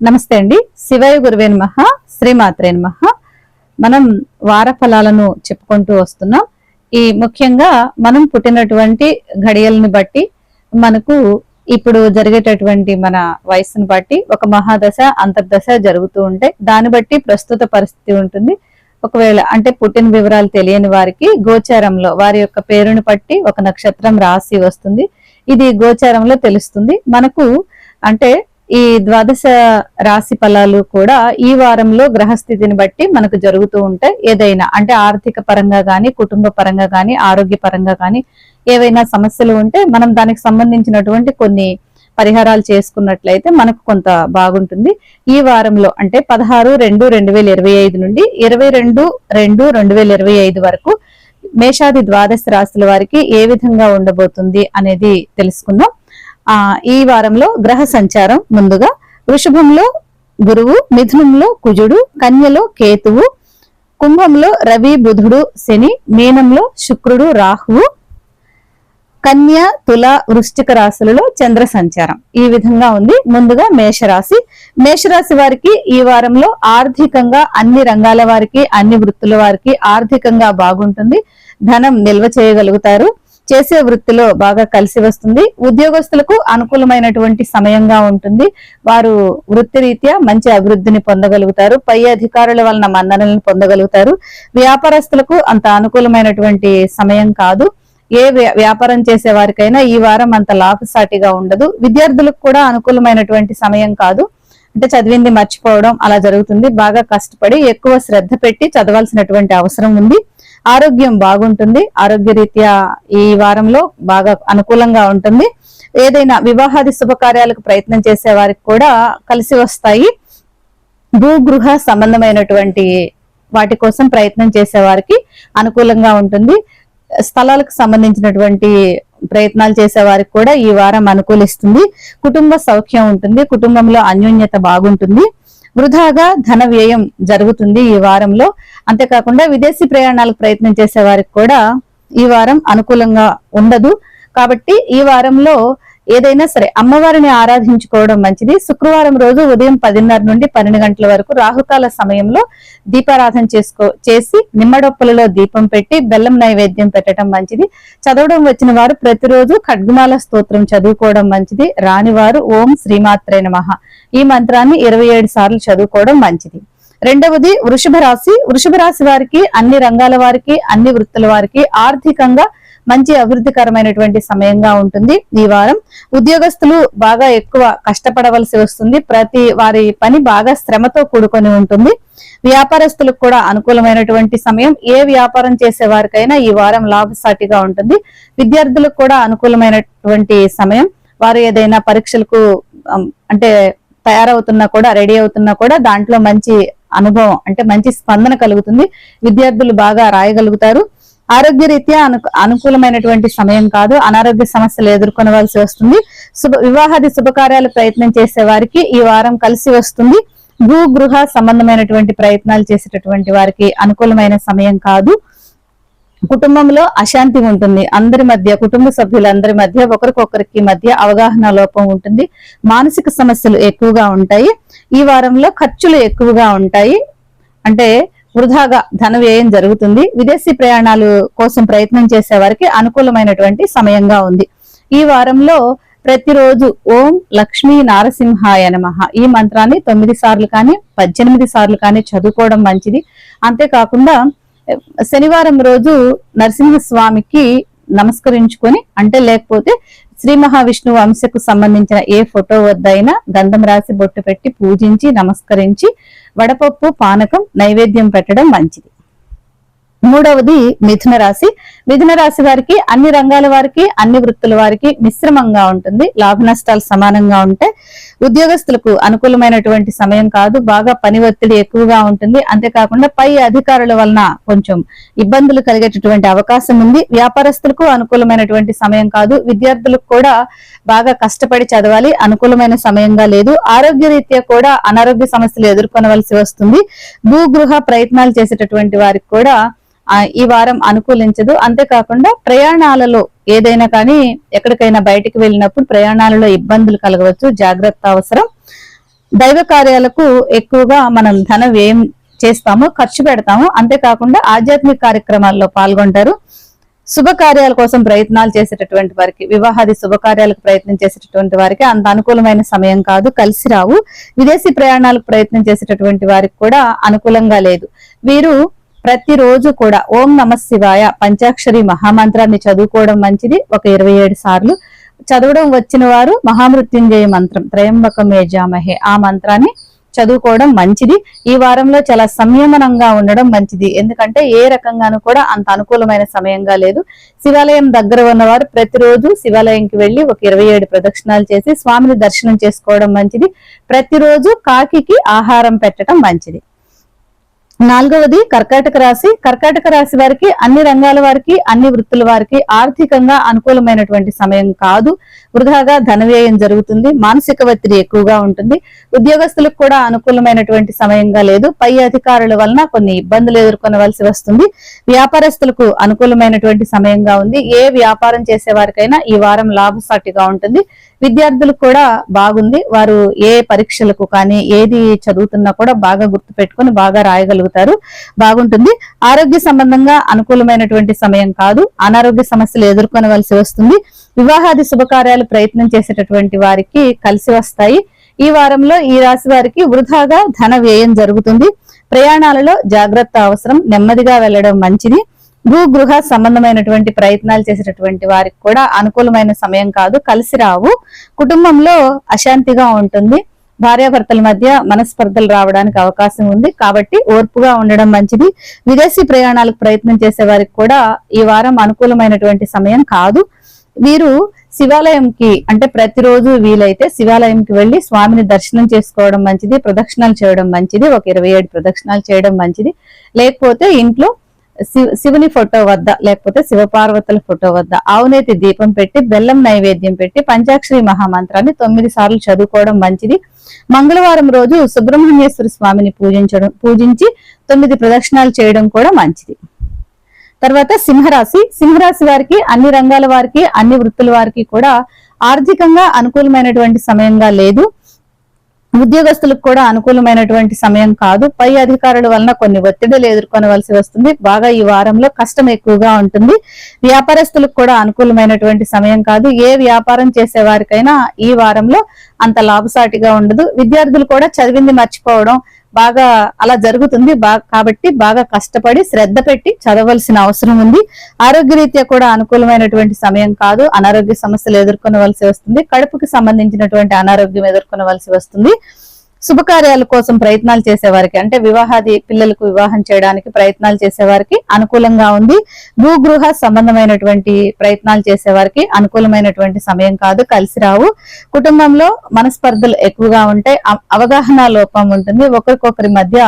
నమస్తే అండి. శివయ గురువే నమః శ్రీమాత్రే నమః. మనం వార ఫలాలను చెప్పుకుంటూ వస్తున్నాం. ఈ ముఖ్యంగా మనం పుట్టినటువంటి ఘడియల్ని బట్టి మనకు ఇప్పుడు జరిగేటటువంటి మన వయసును బట్టి ఒక మహాదశ అంతర్దశ జరుగుతూ ఉంటాయి దాన్ని బట్టి ప్రస్తుత పరిస్థితి ఉంటుంది. ఒకవేళ అంటే పుట్టిన వివరాలు తెలియని వారికి గోచారంలో వారి యొక్క పేరును బట్టి ఒక నక్షత్రం రాసి వస్తుంది. ఇది గోచారంలో తెలుస్తుంది. మనకు అంటే ఈ ద్వాదశ రాశి ఫలాలు కూడా ఈ వారంలో గ్రహస్థితిని బట్టి మనకు జరుగుతూ ఉంటాయి. ఏదైనా అంటే ఆర్థిక పరంగా కానీ కుటుంబ పరంగా కానీ ఆరోగ్య పరంగా కానీ ఏవైనా సమస్యలు ఉంటే మనం దానికి సంబంధించినటువంటి కొన్ని పరిహారాలు చేసుకున్నట్లయితే మనకు కొంత బాగుంటుంది. ఈ వారంలో అంటే పదహారు రెండు రెండు వేల ఇరవై ఐదు నుండి ఇరవై రెండు రెండు రెండు వేల ఇరవై ఐదు వరకు మేషాది ద్వాదశ రాశుల వారికి ఏ విధంగా ఉండబోతుంది అనేది తెలుసుకుందాం. ఆ ఈ వారంలో గ్రహ సంచారం ముందుగా వృషభంలో గురువు మిథునంలో కుజుడు కన్యలో కేతువు కుంభంలో రవి బుధుడు శని మీనంలో శుక్రుడు రాహువు కన్య తుల వృశ్చిక రాశులలో చంద్ర సంచారం. ఈ విధంగా ఉంది. ముందుగా మేషరాశి. మేషరాశి వారికి ఈ వారంలో ఆర్థికంగా అన్ని రంగాల వారికి అన్ని వృత్తుల వారికి ఆర్థికంగా బాగుంటుంది. ధనం నిల్వ చేయగలుగుతారు. చేసే వృత్తిలో బాగా కలిసి వస్తుంది. ఉద్యోగస్తులకు అనుకూలమైనటువంటి సమయంగా ఉంటుంది. వారు వృత్తి రీత్యా మంచి అభివృద్ధిని పొందగలుగుతారు. పై అధికారుల వలన మన్ననలను పొందగలుగుతారు. వ్యాపారస్తులకు అంత అనుకూలమైనటువంటి సమయం కాదు. ఏ వ్యాపారం చేసే వారికైనా ఈ వారం అంత లాభసాటిగా ఉండదు. విద్యార్థులకు కూడా అనుకూలమైనటువంటి సమయం కాదు. అంటే చదివింది మర్చిపోవడం అలా జరుగుతుంది. బాగా కష్టపడి ఎక్కువ శ్రద్ధ పెట్టి చదవాల్సినటువంటి అవసరం ఉంది. ఆరోగ్యం బాగుంటుంది. ఆరోగ్య రీత్యా ఈ వారంలో బాగా అనుకూలంగా ఉంటుంది. ఏదైనా వివాహాది శుభకార్యాలకు ప్రయత్నం చేసే వారికి కూడా కలిసి వస్తాయి. భూగృహ సంబంధమైనటువంటి వాటి కోసం ప్రయత్నం చేసే వారికి అనుకూలంగా ఉంటుంది. స్థలాలకు సంబంధించినటువంటి ప్రయత్నాలు చేసే వారికి కూడా ఈ వారం అనుకూలిస్తుంది. కుటుంబ సౌఖ్యం ఉంటుంది. కుటుంబంలో అన్యోన్యత బాగుంటుంది. వృధాగా ధన వ్యయం జరుగుతుంది ఈ వారంలో. అంతేకాకుండా విదేశీ ప్రయాణాలకు ప్రయత్నం చేసే వారికి కూడా ఈ వారం అనుకూలంగా ఉండదు. కాబట్టి ఈ వారంలో ఏదైనా సరే అమ్మవారిని ఆరాధించుకోవడం మంచిది. శుక్రవారం రోజు ఉదయం పదిన్నర నుండి పన్నెండు గంటల వరకు రాహుకాల సమయంలో దీపారాధన చేసుకో చేసి నిమ్మడొప్పలలో దీపం పెట్టి బెల్లం నైవేద్యం పెట్టడం మంచిది. చదవడం వచ్చిన వారు ప్రతిరోజు ఖడ్గుమాల స్తోత్రం చదువుకోవడం మంచిది. రానివారు ఓం శ్రీమాత్రే నమః. ఈ మంత్రాన్ని ఇరవై ఏడు సార్లు చదువుకోవడం మంచిది. రెండవది వృషభ రాశి వృషభ రాశి వారికి అన్ని రంగాల వారికి అన్ని వృత్తుల వారికి ఆర్థికంగా మంచి అభివృద్ధికరమైనటువంటి సమయంగా ఉంటుంది ఈ వారం. ఉద్యోగస్తులు బాగా ఎక్కువ కష్టపడవలసి వస్తుంది. ప్రతి వారి పని బాగా శ్రమతో కూడుకొని ఉంటుంది. వ్యాపారస్తులకు కూడా అనుకూలమైనటువంటి సమయం. ఏ వ్యాపారం చేసే వారికైనా ఈ వారం లాభసాటిగా ఉంటుంది. విద్యార్థులకు కూడా అనుకూలమైనటువంటి సమయం. వారు ఏదైనా పరీక్షలకు అంటే తయారవుతున్నా కూడా రెడీ అవుతున్నా కూడా దాంట్లో మంచి అనుభవం అంటే మంచి స్పందన కలుగుతుంది. విద్యార్థులు బాగా రాయగలుగుతారు. ఆరోగ్య రీత్యా అను అనుకూలమైనటువంటి సమయం కాదు. అనారోగ్య సమస్యలు ఎదుర్కొనవలసి వస్తుంది. శుభ వివాహాది శుభకార్యాలు ప్రయత్నం చేసే వారికి ఈ వారం కలిసి వస్తుంది. భూ గృహ సంబంధమైనటువంటి ప్రయత్నాలు చేసేటటువంటి వారికి అనుకూలమైన సమయం కాదు. కుటుంబంలో అశాంతి ఉంటుంది. అందరి మధ్య కుటుంబ సభ్యులందరి మధ్య ఒకరికొకరికి మధ్య అవగాహన లోపం ఉంటుంది. మానసిక సమస్యలు ఎక్కువగా ఉంటాయి. ఈ వారంలో ఖర్చులు ఎక్కువగా ఉంటాయి. అంటే వృధాగా ధన వ్యయం జరుగుతుంది. విదేశీ ప్రయాణాలు కోసం ప్రయత్నం చేసే వారికి అనుకూలమైనటువంటి సమయంగా ఉంది. ఈ వారంలో ప్రతిరోజు ఓం లక్ష్మీ నారసింహాయ నమ. ఈ మంత్రాన్ని తొమ్మిది సార్లు కానీ పద్దెనిమిది సార్లు కానీ చదువుకోవడం మంచిది. అంతేకాకుండా శనివారం రోజు నరసింహస్వామికి నమస్కరించుకొని అంటే లేకపోతే శ్రీ మహావిష్ణువు అంశకు సంబంధించిన ఏ ఫోటో వద్దైనా గంధం రాసి బొట్టు పెట్టి పూజించి నమస్కరించి వడపప్పు పానకం నైవేద్యం పెట్టడం మంచిది. మూడవది మిథున రాశి. మిథున రాశి వారికి అన్ని రంగాల వారికి అన్ని వృత్తుల వారికి మిశ్రమంగా ఉంటుంది. లాభ నష్టాలు సమానంగా ఉంటాయి ఉద్యోగస్తులకు అనుకూలమైనటువంటి సమయం కాదు బాగా పని ఒత్తిడి ఎక్కువగా ఉంటుంది. అంతేకాకుండా పై అధికారుల వలన కొంచెం ఇబ్బందులు కలిగేటటువంటి అవకాశం ఉంది. వ్యాపారస్తులకు అనుకూలమైనటువంటి సమయం కాదు. విద్యార్థులకు కూడా బాగా కష్టపడి చదవాలి. అనుకూలమైన సమయంగా లేదు. ఆరోగ్య రీత్యా కూడా అనారోగ్య సమస్యలు ఎదుర్కొనవలసి వస్తుంది. భూగృహ ప్రయత్నాలు చేసేటటువంటి వారికి కూడా ఈ వారం అనుకూలించదు. అంతేకాకుండా ప్రయాణాలలో ఏదైనా కానీ ఎక్కడికైనా బయటికి వెళ్ళినప్పుడు ప్రయాణాలలో ఇబ్బందులు కలగవచ్చు. జాగ్రత్త అవసరం. దైవ కార్యాలకు ఎక్కువగా మనం ధన వ్యయం చేస్తాము ఖర్చు పెడతాము అంతేకాకుండా ఆధ్యాత్మిక కార్యక్రమాల్లో పాల్గొంటారు. శుభకార్యాల కోసం ప్రయత్నాలు చేసేటటువంటి వారికి వివాహాది శుభకార్యాలకు ప్రయత్నం చేసేటటువంటి వారికి అంత అనుకూలమైన సమయం కాదు. కలిసి రావు. విదేశీ ప్రయాణాలకు ప్రయత్నం చేసేటటువంటి వారికి కూడా అనుకూలంగా లేదు. వీరు ప్రతిరోజు కూడా ఓం నమ శివాయ పంచాక్షరి మహామంత్రాన్ని చదువుకోవడం మంచిది. ఒక ఇరవై ఏడు సార్లు చదవడం వచ్చిన వారు మహామృత్యుంజయ మంత్రం త్రయంబకమే జామహే. ఆ మంత్రాన్ని చదువుకోవడం మంచిది. ఈ వారంలో చాలా సంయమనంగా ఉండడం మంచిది. ఎందుకంటే ఏ రకంగానూ కూడా అంత అనుకూలమైన సమయంగా లేదు. శివాలయం దగ్గర ఉన్నవారు ప్రతిరోజు శివాలయంకి వెళ్ళి ఒక ఇరవై ఏడు ప్రదక్షిణాలు చేసి స్వామిని దర్శనం చేసుకోవడం మంచిది. ప్రతిరోజు కాకికి ఆహారం పెట్టడం మంచిది. నాలుగవది కర్కాటక రాశి. కర్కాటక రాశి వారికి అన్ని రంగాల వారికి అన్ని వృత్తుల వారికి ఆర్థికంగా అనుకూలమైనటువంటి సమయం కాదు. వృధాగా ధన వ్యయం జరుగుతుంది. మానసిక ఒత్తిడి ఎక్కువగా ఉంటుంది. ఉద్యోగస్తులకు కూడా అనుకూలమైనటువంటి సమయంగా లేదు. పై అధికారుల వలన కొన్ని ఇబ్బందులు ఎదుర్కొనవలసి వస్తుంది. వ్యాపారస్తులకు అనుకూలమైనటువంటి సమయంగా ఉంది. ఏ వ్యాపారం చేసే వారికైనా ఈ వారం లాభసాటిగా ఉంటుంది. విద్యార్థులు కూడా బాగుంది. వారు ఏ పరీక్షలకు కానీ ఏది చదువుతున్నా కూడా బాగా గుర్తు పెట్టుకుని బాగా రాయగలుగుతారు. బాగుంటుంది. ఆరోగ్య సంబంధంగా అనుకూలమైనటువంటి సమయం కాదు. అనారోగ్య సమస్యలు ఎదుర్కొనవలసి వస్తుంది. వివాహాది శుభకార్యాలు ప్రయత్నం చేసేటటువంటి వారికి కలిసి వస్తాయి. ఈ వారంలో ఈ రాశి వారికి వృధాగా ధన వ్యయం జరుగుతుంది. ప్రయాణాలలో జాగ్రత్త అవసరం. నెమ్మదిగా వెళ్ళడం మంచిది. భూగృహ సంబంధమైనటువంటి ప్రయత్నాలు చేసేటటువంటి వారికి కూడా అనుకూలమైన సమయం కాదు. కలిసి రావు. కుటుంబంలో అశాంతిగా ఉంటుంది. భార్యాభర్తల మధ్య మనస్పర్ధలు రావడానికి అవకాశం ఉంది. కాబట్టి ఓర్పుగా ఉండడం మంచిది. విదేశీ ప్రయాణాలకు ప్రయత్నం చేసే వారికి కూడా ఈ వారం అనుకూలమైనటువంటి సమయం కాదు. వీరు శివాలయంకి అంటే ప్రతిరోజు వీలైతే శివాలయంకి వెళ్ళి స్వామిని దర్శనం చేసుకోవడం మంచిది. ప్రదక్షిణాలు చేయడం మంచిది. ఒక ఇరవై ఏడు ప్రదక్షిణాలు చేయడం మంచిది. లేకపోతే ఇంట్లో శివుని ఫోటో వద్ద లేకపోతే శివపార్వతుల ఫోటో వద్ద ఆవునేతి దీపం పెట్టి బెల్లం నైవేద్యం పెట్టి పంచాక్షరి మహామంత్రాన్ని తొమ్మిది సార్లు చదువుకోవడం మంచిది. మంగళవారం రోజు సుబ్రహ్మణ్యేశ్వర స్వామిని పూజించడం పూజించి తొమ్మిది ప్రదక్షిణాలు చేయడం కూడా మంచిది. తర్వాత సింహరాశి. సింహరాశి వారికి అన్ని రంగాల వారికి అన్ని వృత్తుల వారికి కూడా ఆర్థికంగా అనుకూలమైనటువంటి సమయంగా లేదు. ఉద్యోగస్తులకు కూడా అనుకూలమైనటువంటి సమయం కాదు. పై అధికారుల వలన కొన్ని ఒత్తిడులు ఎదుర్కొనవలసి వస్తుంది. బాగా ఈ వారంలో కష్టం ఎక్కువగా ఉంటుంది. వ్యాపారస్తులకు కూడా అనుకూలమైనటువంటి సమయం కాదు. ఏ వ్యాపారం చేసే వారికైనా ఈ వారంలో అంత లాభసాటిగా ఉండదు. విద్యార్థులు కూడా చదివింది మర్చిపోవడం బాగా అలా జరుగుతుంది బాగా కాబట్టి బాగా కష్టపడి శ్రద్ధ పెట్టి చదవలసిన అవసరం ఉంది. ఆరోగ్యరీత్యా కూడా అనుకూలమైనటువంటి సమయం కాదు. అనారోగ్య సమస్యలు ఎదుర్కొనవలసి వస్తుంది. కడుపుకి సంబంధించినటువంటి అనారోగ్యం ఎదుర్కొనవలసి వస్తుంది. శుభకార్యాల కోసం ప్రయత్నాలు చేసేవారికి అంటే వివాహాది పిల్లలకు వివాహం చేయడానికి ప్రయత్నాలు చేసేవారికి అనుకూలంగా ఉంది. భూగృహ సంబంధమైనటువంటి ప్రయత్నాలు చేసేవారికి అనుకూలమైనటువంటి సమయం కాదు కలిసి రావు. కుటుంబంలో మనస్పర్ధలు ఎక్కువగా ఉంటాయి. అవగాహన లోపం ఉంటుంది. ఒకరికొకరి మధ్య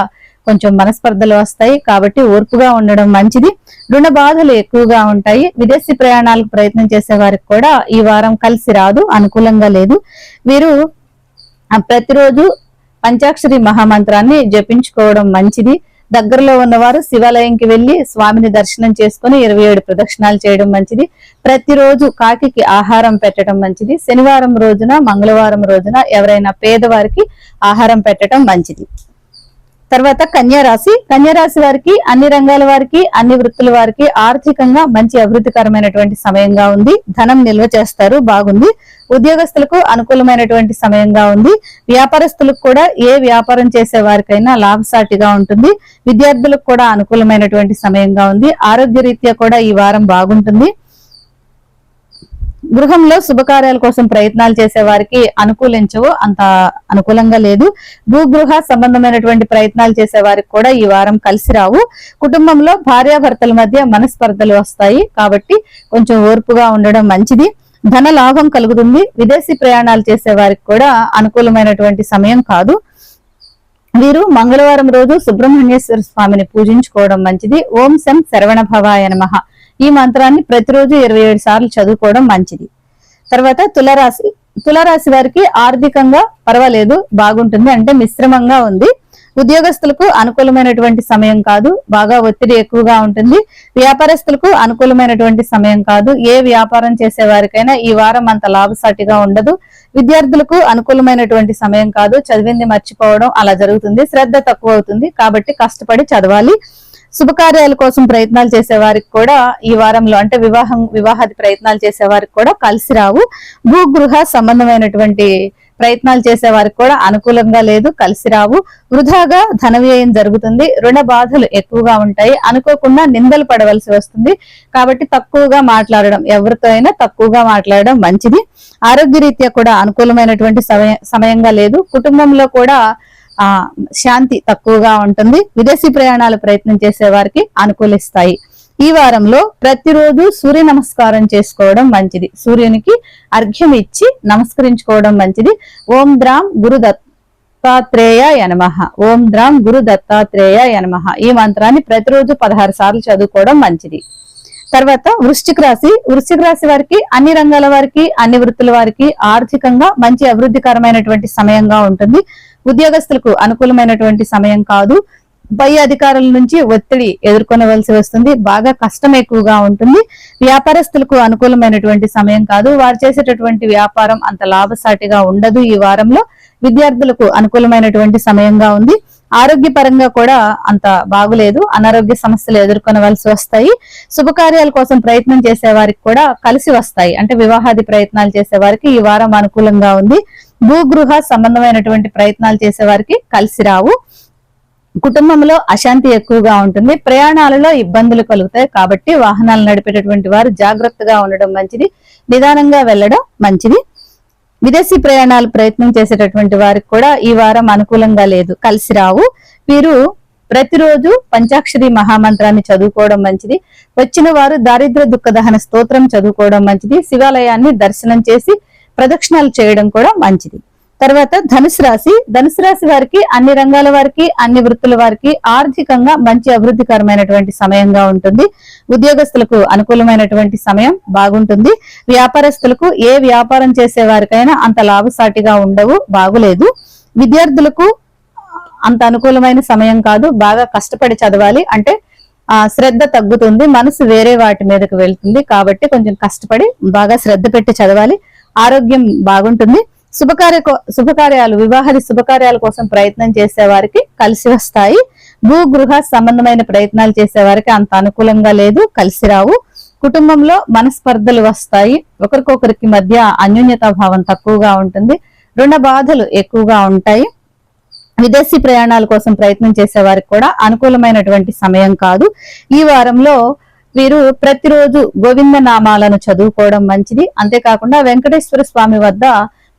కొంచెం మనస్పర్ధలు వస్తాయి. కాబట్టి ఓర్పుగా ఉండడం మంచిది. రుణ బాధలు ఎక్కువగా ఉంటాయి. విదేశీ ప్రయాణాలకు ప్రయత్నం చేసే వారికి కూడా ఈ వారం కలిసి రాదు అనుకూలంగా లేదు. వీరు ప్రతిరోజు పంచాక్షరి మహామంత్రాన్ని జపించుకోవడం మంచిది. దగ్గరలో ఉన్నవారు శివాలయంకి వెళ్ళి స్వామిని దర్శనం చేసుకుని ఇరవై ఏడు ప్రదక్షిణాలు చేయడం మంచిది. ప్రతిరోజు కాకికి ఆహారం పెట్టడం మంచిది. శనివారం రోజున మంగళవారం రోజున ఎవరైనా పేదవారికి ఆహారం పెట్టడం మంచిది. తర్వాత కన్యారాశి కన్యారాశి వారికి అన్ని రంగాల వారికి అన్ని వృత్తుల వారికి ఆర్థికంగా మంచి అభివృద్ధికరమైనటువంటి సమయంగా ఉంది. ధనం నిల్వ చేస్తారు బాగుంది. ఉద్యోగస్తులకు అనుకూలమైనటువంటి సమయంగా ఉంది. వ్యాపారస్తులకు కూడా ఏ వ్యాపారం చేసే వారికైనా లాభసాటిగా ఉంటుంది. విద్యార్థులకు కూడా అనుకూలమైనటువంటి సమయంగా ఉంది. ఆరోగ్య రీత్యా కూడా ఈ వారం బాగుంటుంది. గృహంలో శుభకార్యాల కోసం ప్రయత్నాలు చేసే వారికి అనుకూలించవు. అంత అనుకూలంగా లేదు. భూగృహ సంబంధమైనటువంటి ప్రయత్నాలు చేసే వారికి కూడా ఈ వారం కలిసి రావు. కుటుంబంలో భార్యాభర్తల మధ్య మనస్పర్ధలు వస్తాయి. కాబట్టి కొంచెం ఓర్పుగా ఉండడం మంచిది. ధన లాభం కలుగుతుంది. విదేశీ ప్రయాణాలు చేసే వారికి కూడా అనుకూలమైనటువంటి సమయం కాదు. వీరు మంగళవారం రోజు సుబ్రహ్మణ్యేశ్వర స్వామిని పూజించుకోవడం మంచిది. ఓం శం శరవణ భవాయ నమః. ఈ మంత్రాన్ని ప్రతిరోజు ఇరవై ఏడు సార్లు చదువుకోవడం మంచిది. తర్వాత తులరాశి తులరాశి వారికి ఆర్థికంగా పర్వాలేదు బాగుంటుంది. అంటే మిశ్రమంగా ఉంది. ఉద్యోగస్తులకు అనుకూలమైనటువంటి సమయం కాదు బాగా ఒత్తిడి ఎక్కువగా ఉంటుంది. వ్యాపారస్తులకు అనుకూలమైనటువంటి సమయం కాదు. ఏ వ్యాపారం చేసే వారికైనా ఈ వారం అంత లాభసాటిగా ఉండదు. విద్యార్థులకు అనుకూలమైనటువంటి సమయం కాదు. చదివింది మర్చిపోవడం అలా జరుగుతుంది. శ్రద్ధ తక్కువ అవుతుంది. కాబట్టి కష్టపడి చదవాలి. శుభకార్యాల కోసం ప్రయత్నాలు చేసే వారికి కూడా ఈ వారంలో అంటే వివాహం వివాహాది ప్రయత్నాలు చేసే వారికి కూడా కలిసి రావు. భూగృహ సంబంధమైనటువంటి ప్రయత్నాలు చేసే వారికి కూడా అనుకూలంగా లేదు కలిసి రావు. వృధాగా ధన వ్యయం జరుగుతుంది రుణ బాధలు ఎక్కువగా ఉంటాయి. అనుకోకుండా నిందలు పడవలసి వస్తుంది. కాబట్టి తక్కువగా మాట్లాడడం ఎవరితో అయినా తక్కువగా మాట్లాడడం మంచిది. ఆరోగ్యరీత్యా కూడా అనుకూలమైనటువంటి సమయంగా లేదు. కుటుంబంలో కూడా ఆ శాంతి తక్కువగా ఉంటుంది. విదేశీ ప్రయాణాలు ప్రయత్నం చేసే వారికి అనుకూలిస్తాయి. ఈ వారంలో ప్రతిరోజు సూర్య నమస్కారం చేసుకోవడం మంచిది. సూర్యునికి అర్ఘ్యం ఇచ్చి నమస్కరించుకోవడం మంచిది. ఓం ద్రాం గురు దత్తాత్రేయ యనమహ ఓం ద్రాం గురు దత్తాత్రేయ యనమహ ఈ మంత్రాన్ని ప్రతిరోజు పదహారు సార్లు చదువుకోవడం మంచిది. తర్వాత వృశ్చిక రాశి. వృశ్చిక రాశి వారికి అన్ని రంగాల వారికి అన్ని వృత్తుల వారికి ఆర్థికంగా మంచి అభివృద్ధికరమైనటువంటి సమయంగా ఉంటుంది. ఉద్యోగస్తులకు అనుకూలమైనటువంటి సమయం కాదు. పై అధికారుల నుంచి ఒత్తిడి ఎదుర్కొనవలసి వస్తుంది. బాగా కష్టం ఎక్కువగా ఉంటుంది. వ్యాపారస్తులకు అనుకూలమైనటువంటి సమయం కాదు. వారు చేసేటటువంటి వ్యాపారం అంత లాభసాటిగా ఉండదు ఈ వారంలో. విద్యార్థులకు అనుకూలమైనటువంటి సమయంగా ఉంది. ఆరోగ్యపరంగా కూడా అంత బాగులేదు. అనారోగ్య సమస్యలు ఎదుర్కొనవలసి వస్తాయి. శుభకార్యాల కోసం ప్రయత్నం చేసే వారికి కూడా కలిసి వస్తాయి. అంటే వివాహాది ప్రయత్నాలు చేసే వారికి ఈ వారం అనుకూలంగా ఉంది. భూగృహ సంబంధమైనటువంటి ప్రయత్నాలు చేసే వారికి కలిసి రావు. కుటుంబంలో అశాంతి ఎక్కువగా ఉంటుంది. ప్రయాణాలలో ఇబ్బందులు కలుగుతాయి. కాబట్టి వాహనాలు నడిపేటటువంటి వారు జాగ్రత్తగా ఉండడం మంచిది. నిదానంగా వెళ్ళడం మంచిది. విదేశీ ప్రయాణాలు ప్రయత్నం చేసేటటువంటి వారికి కూడా ఈ వారం అనుకూలంగా లేదు. కలిసి రావు. వీరు ప్రతిరోజు పంచాక్షరి మహామంత్రాన్ని చదువుకోవడం మంచిది. వచ్చిన వారు దారిద్ర దుఃఖ దహన స్తోత్రం చదువుకోవడం మంచిది. శివాలయాన్ని దర్శనం చేసి ప్రదక్షిణాలు చేయడం కూడా మంచిది. తర్వాత ధనుసు రాశి. ధనుసు రాశి వారికి అన్ని రంగాల వారికి అన్ని వృత్తుల వారికి ఆర్థికంగా మంచి అభివృద్ధికరమైనటువంటి సమయంగా ఉంటుంది. ఉద్యోగస్తులకు అనుకూలమైనటువంటి సమయం బాగుంటుంది. వ్యాపారస్తులకు ఏ వ్యాపారం చేసే వారికైనా అంత లాభసాటిగా ఉండవు బాగులేదు. విద్యార్థులకు అంత అనుకూలమైన సమయం కాదు బాగా కష్టపడి చదవాలి. అంటే ఆ శ్రద్ధ తగ్గుతుంది మనసు వేరే వాటి మీదకి వెళ్తుంది. కాబట్టి కొంచెం కష్టపడి బాగా శ్రద్ధ పెట్టి చదవాలి. ఆరోగ్యం బాగుంటుంది. శుభకార్య శుభకార్యాలు వివాహాది శుభకార్యాల కోసం ప్రయత్నం చేసే వారికి కలిసి వస్తాయి. భూ గృహ సంబంధమైన ప్రయత్నాలు చేసే వారికి అంత అనుకూలంగా లేదు కలిసి రావు. కుటుంబంలో మనస్పర్ధలు వస్తాయి. ఒకరికొకరికి మధ్య అన్యోన్యతా భావం తక్కువగా ఉంటుంది. రుణ బాధలు ఎక్కువగా ఉంటాయి. విదేశీ ప్రయాణాల కోసం ప్రయత్నం చేసే వారికి కూడా అనుకూలమైనటువంటి సమయం కాదు. ఈ వారంలో వీరు ప్రతిరోజు గోవింద నామాలను చదువుకోవడం మంచిది. అంతేకాకుండా వెంకటేశ్వర స్వామి వద్ద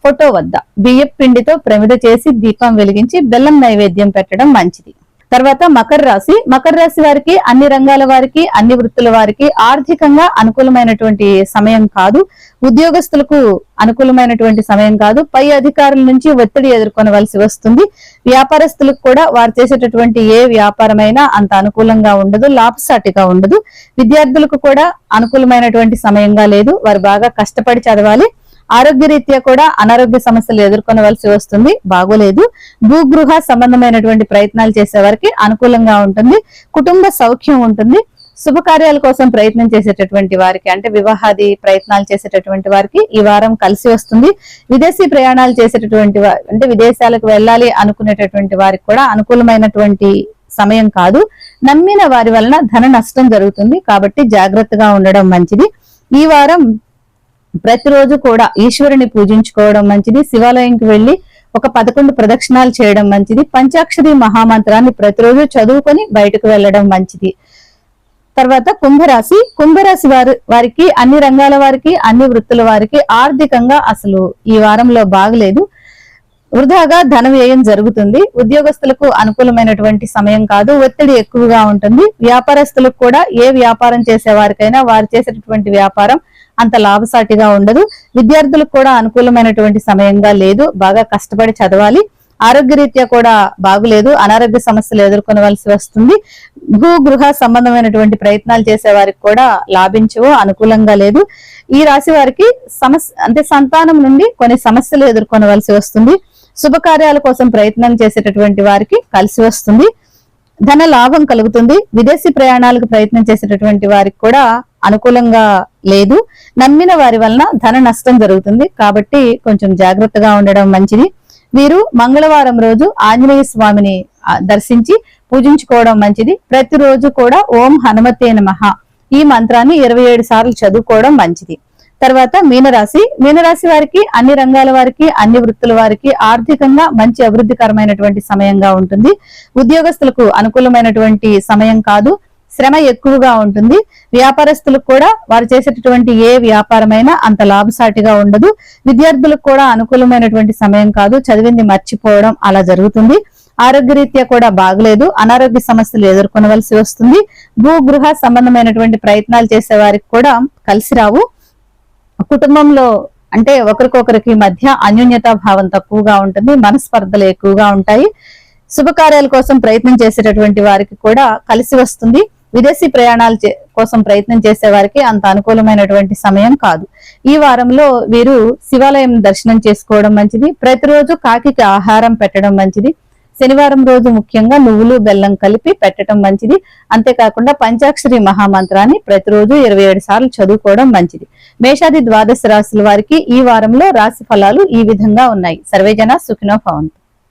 ఫోటో వద్ద బియ్యం పిండితో ప్రమిద చేసి దీపం వెలిగించి బెల్లం నైవేద్యం పెట్టడం మంచిది. తర్వాత మకర రాశి. మకర రాశి వారికి అన్ని రంగాల వారికి అన్ని వృత్తుల వారికి ఆర్థికంగా అనుకూలమైనటువంటి సమయం కాదు. ఉద్యోగస్తులకు అనుకూలమైనటువంటి సమయం కాదు. పై అధికారుల నుంచి ఒత్తిడి ఎదుర్కొనవలసి వస్తుంది. వ్యాపారస్తులకు కూడా వారు చేసేటటువంటి ఏ వ్యాపారమైనా అంత అనుకూలంగా ఉండదు లాభసాటిగా ఉండదు. విద్యార్థులకు కూడా అనుకూలమైనటువంటి సమయంగా లేదు. వారు బాగా కష్టపడి చదవాలి. ఆరోగ్య రీత్యా కూడా అనారోగ్య సమస్యలు ఎదుర్కొనవలసి వస్తుంది. బాగోలేదు. భూగృహ సంబంధమైనటువంటి ప్రయత్నాలు చేసే వారికి అనుకూలంగా ఉంటుంది. కుటుంబ సౌఖ్యం ఉంటుంది. శుభకార్యాల కోసం ప్రయత్నం చేసేటటువంటి వారికి అంటే వివాహాది ప్రయత్నాలు చేసేటటువంటి వారికి ఈ వారం కలిసి వస్తుంది. విదేశీ ప్రయాణాలు చేసేటటువంటి అంటే విదేశాలకు వెళ్ళాలి అనుకునేటటువంటి వారికి కూడా అనుకూలమైనటువంటి సమయం కాదు. నమ్మిన వారి వలన ధన నష్టం జరుగుతుంది. కాబట్టి జాగ్రత్తగా ఉండడం మంచిది. ఈ వారం ప్రతిరోజు కూడా ఈశ్వరుని పూజించుకోవడం మంచిది శివాలయంకి వెళ్ళి ఒక పదకొండు ప్రదక్షిణాలు చేయడం మంచిది పంచాక్షరి మహామంత్రాన్ని ప్రతిరోజు చదువుకొని బయటకు వెళ్ళడం మంచిది. తర్వాత కుంభరాశి కుంభరాశి వారి వారికి అన్ని రంగాల వారికి అన్ని వృత్తుల వారికి ఆర్థికంగా అసలు ఈ వారంలో బాగలేదు. వృధాగా ధన వ్యయం జరుగుతుంది. ఉద్యోగస్తులకు అనుకూలమైనటువంటి సమయం కాదు ఒత్తిడి ఎక్కువగా ఉంటుంది. వ్యాపారస్తులకు కూడా ఏ వ్యాపారం చేసే వారికైనా వారు చేసేటటువంటి వ్యాపారం అంత లాభసాటిగా ఉండదు. విద్యార్థులకు కూడా అనుకూలమైనటువంటి సమయంగా లేదు. బాగా కష్టపడి చదవాలి. ఆరోగ్యరీత్యా కూడా బాగులేదు. అనారోగ్య సమస్యలు ఎదుర్కొనవలసి వస్తుంది. భూ గృహ సంబంధమైనటువంటి ప్రయత్నాలు చేసే వారికి కూడా లాభించవు అనుకూలంగా లేదు. ఈ రాశి వారికి సమస్య అంటే సంతానం నుండి కొన్ని సమస్యలు ఎదుర్కొనవలసి వస్తుంది. శుభకార్యాల కోసం ప్రయత్నం చేసేటటువంటి వారికి కలిసి వస్తుంది. ధన లాభం కలుగుతుంది. విదేశీ ప్రయాణాలకు ప్రయత్నం చేసేటటువంటి వారికి కూడా అనుకూలంగా లేదు. నమ్మిన వారి వలన ధన నష్టం జరుగుతుంది. కాబట్టి కొంచెం జాగ్రత్తగా ఉండడం మంచిది. వీరు మంగళవారం రోజు ఆంజనేయ స్వామిని దర్శించి పూజించుకోవడం మంచిది. ప్రతిరోజు కూడా ఓం హనుమతే నమః. ఈ మంత్రాన్ని ఇరవై ఏడు సార్లు చదువుకోవడం మంచిది. తర్వాత మీనరాశి. మీనరాశి వారికి అన్ని రంగాల వారికి అన్ని వృత్తుల వారికి ఆర్థికంగా మంచి అభివృద్ధికరమైనటువంటి సమయంగా ఉంటుంది. ఉద్యోగస్తులకు అనుకూలమైనటువంటి సమయం కాదు. శ్రమ ఎక్కువగా ఉంటుంది. వ్యాపారస్తులకు కూడా వారు చేసేటటువంటి ఏ వ్యాపారమైనా అంత లాభసాటిగా ఉండదు. విద్యార్థులకు కూడా అనుకూలమైనటువంటి సమయం కాదు. చదివింది మర్చిపోవడం అలా జరుగుతుంది. ఆరోగ్యరీత్యా కూడా బాగలేదు. అనారోగ్య సమస్యలు ఎదుర్కొనవలసి వస్తుంది. భూ గృహ సంబంధమైనటువంటి ప్రయత్నాలు చేసే వారికి కూడా కలిసి రావు. కుటుంబంలో అంటే ఒకరికొకరికి మధ్య అన్యోన్యతా భావం తక్కువగా ఉంటుంది. మనస్పర్ధలు ఎక్కువగా ఉంటాయి. శుభకార్యాల కోసం ప్రయత్నం చేసేటటువంటి వారికి కూడా కలిసి వస్తుంది. విదేశీ ప్రయాణాల కోసం ప్రయత్నం చేసే వారికి అంత అనుకూలమైనటువంటి సమయం కాదు. ఈ వారంలో వీరు శివాలయం దర్శనం చేసుకోవడం మంచిది. ప్రతిరోజు కాకికి ఆహారం పెట్టడం మంచిది. శనివారం రోజు ముఖ్యంగా నువ్వులు బెల్లం కలిపి పెట్టడం మంచిది. అంతేకాకుండా పంచాక్షరి మహామంత్రాన్ని ప్రతిరోజు ఇరవై ఏడు సార్లు చదువుకోవడం మంచిది. మేషాది ద్వాదశ రాశుల వారికి ఈ వారంలో రాశి ఫలాలు ఈ విధంగా ఉన్నాయి. సర్వేజన సుఖినో భవంతు.